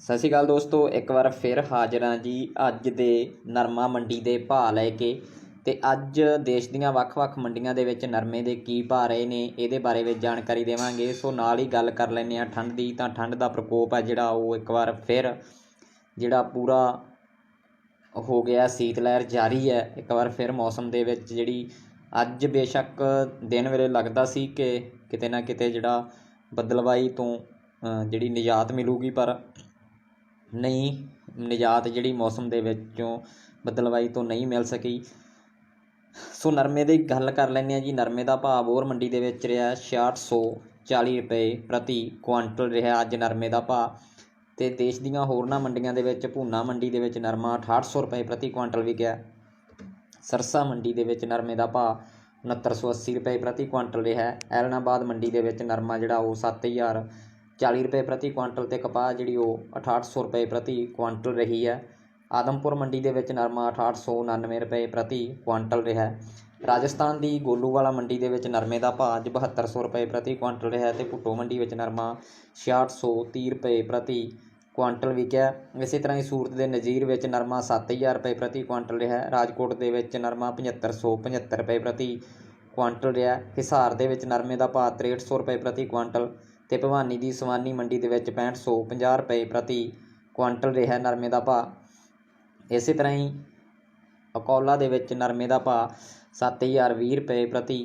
ਸਤਿ ਸ਼੍ਰੀ ਅਕਾਲ ਦੋਸਤੋ, ਇੱਕ ਵਾਰ ਫਿਰ ਹਾਜ਼ਰ ਹਾਂ ਜੀ ਅੱਜ ਦੇ ਨਰਮਾ ਮੰਡੀ ਦੇ ਭਾਅ ਲੈ ਕੇ ਤੇ ਅੱਜ ਦੇਸ਼ ਦੀਆਂ ਵੱਖ-ਵੱਖ ਮੰਡੀਆਂ ਦੇ ਵਿੱਚ ਨਰਮੇ ਦੇ ਕੀ ਭਾਅ ਰਹੇ ਨੇ, ਇਹਦੇ ਬਾਰੇ ਵਿੱਚ ਜਾਣਕਾਰੀ ਦੇਵਾਂਗੇ। ਸੋ ਨਾਲ ਹੀ ਗੱਲ ਕਰ ਲੈਂਦੇ ਆ ਠੰਡ ਦੀ, ਤਾਂ ਠੰਡ ਦਾ ਪ੍ਰਕੋਪ ਹੈ ਜਿਹੜਾ ਉਹ ਇੱਕ ਵਾਰ ਫਿਰ ਜਿਹੜਾ ਪੂਰਾ ਹੋ ਗਿਆ, ਸੀਤ ਲਹਿਰ ਜਾਰੀ ਹੈ। ਇੱਕ ਵਾਰ ਫਿਰ ਮੌਸਮ ਦੇ ਵਿੱਚ ਜਿਹੜੀ ਅੱਜ ਬੇਸ਼ੱਕ ਦਿਨ ਵੇਲੇ ਲੱਗਦਾ ਸੀ ਕਿ ਕਿਤੇ ਨਾ ਕਿਤੇ ਜਿਹੜਾ ਬਦਲਵਾਈ ਤੋਂ ਜਿਹੜੀ ਨਿਜਾਤ ਮਿਲੂਗੀ, ਪਰ ਨਹੀਂ, ਨਿਜਾਤ ਜਿਹੜੀ ਮੌਸਮ ਦੇ ਵਿੱਚੋਂ ਬਦਲਵਾਈ ਤੋਂ ਨਹੀਂ ਮਿਲ ਸਕੀ। ਸੋ ਨਰਮੇ ਦੀ ਗੱਲ ਕਰ ਲੈਂਦੇ ਹਾਂ ਜੀ, ਨਰਮੇ ਦਾ ਭਾਅ ਬੋਰ ਮੰਡੀ ਦੇ ਵਿੱਚ ਰਿਹਾ 6640 ਰੁਪਏ ਪ੍ਰਤੀ ਕੁਆਂਟਲ ਰਿਹਾ ਅੱਜ ਨਰਮੇ ਦਾ ਭਾਅ। ਤੇ ਦੇਸ਼ ਦੀਆਂ ਹੋਰਨਾਂ ਮੰਡੀਆਂ ਦੇ ਵਿੱਚ ਭੂਨਾ ਮੰਡੀ ਦੇ ਵਿੱਚ ਨਰਮਾ 6800 ਰੁਪਏ ਪ੍ਰਤੀ ਕੁਆਂਟਲ ਵਿਕਿਆ। ਸਰਸਾ ਮੰਡੀ ਦੇ ਵਿੱਚ ਨਰਮੇ ਦਾ ਭਾਅ 6980 ਰੁਪਏ ਪ੍ਰਤੀ ਕੁਆਂਟਲ ਰਿਹਾ। ਐਲਨਾਬਾਦ ਮੰਡੀ ਦੇ ਵਿੱਚ ਨਰਮਾ ਜਿਹੜਾ ਉਹ 7000 40 ਰੁਪਏ ਪ੍ਰਤੀ ਕੁਆਂਟਲ ਤੇ ਕਪਾਹ ਜਿਹੜੀ ਉਹ 6800 ਰੁਪਏ ਪ੍ਰਤੀ ਕੁਆਂਟਲ ਰਹੀ ਹੈ। ਆਦਮਪੁਰ ਮੰਡੀ ਦੇ ਵਿੱਚ ਨਰਮਾ 6899 ਰੁਪਏ ਪ੍ਰਤੀ ਕੁਆਂਟਲ ਰਿਹਾ ਰਾਜਸਥਾਨ ਦੀ ਗੋਲੂਵਾਲਾ ਮੰਡੀ ਦੇ ਵਿੱਚ ਨਰਮੇ ਦਾ ਭਾਅ ਅੱਜ 7200 ਰੁਪਏ ਪ੍ਰਤੀ ਕੁਆਂਟਲ ਰਿਹਾ ਹੈ ਤੇ ਭੁੱਟੋ ਮੰਡੀ ਵਿੱਚ ਨਰਮਾ 6630 ਰੁਪਏ ਪ੍ਰਤੀ ਕੁਆਂਟਲ ਵਿਕਿਆ ਇਸੇ ਤਰ੍ਹਾਂ ਹੀ ਸੂਰਤ ਦੇ ਨਜ਼ੀਰ ਵਿੱਚ ਨਰਮਾ 7000 ਰੁਪਏ ਪ੍ਰਤੀ ਕੁਆਂਟਲ ਰਿਹਾ ਰਾਜਕੋਟ ਦੇ ਵਿੱਚ ਨਰਮਾ 7575 ਰੁਪਏ ਪ੍ਰਤੀ ਕੁਆਂਟਲ ਰਿਹਾ ਹਿਸਾਰ ਦੇ ਵਿੱਚ ਨਰਮੇ ਦਾ ਭਾਅ 6300 ਰੁਪਏ ਪ੍ਰਤੀ ਕੁਆਂਟਲ ਅਤੇ ਭਵਾਨੀ ਦੀ ਸਵਾਨੀ ਮੰਡੀ ਦੇ ਵਿੱਚ 6550 ਰੁਪਏ ਪ੍ਰਤੀ ਕੁਆਂਟਲ ਰਿਹਾ ਨਰਮੇ ਦਾ ਭਾਅ। ਇਸੇ ਤਰ੍ਹਾਂ ਹੀ ਅਕੌਲਾ ਦੇ ਵਿੱਚ ਨਰਮੇ ਦਾ ਭਾਅ 7020 ਰੁਪਏ ਪ੍ਰਤੀ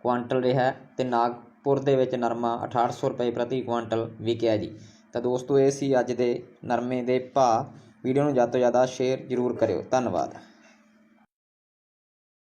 ਕੁਆਂਟਲ ਰਿਹਾ ਅਤੇ ਨਾਗਪੁਰ ਦੇ ਵਿੱਚ ਨਰਮਾ ਅਠਾਹਠ ਸੌ ਰੁਪਏ ਪ੍ਰਤੀ ਕੁਆਂਟਲ ਵਿਕਿਆ ਜੀ। ਤਾਂ ਦੋਸਤੋ, ਇਹ ਸੀ ਅੱਜ ਦੇ ਨਰਮੇ ਦੇ ਭਾਅ। ਵੀਡੀਓ ਨੂੰ ਜ਼ਿਆਦਾ ਤੋਂ ਜ਼ਿਆਦਾ ਸ਼ੇਅਰ ਜ਼ਰੂਰ ਕਰਿਓ। ਧੰਨਵਾਦ।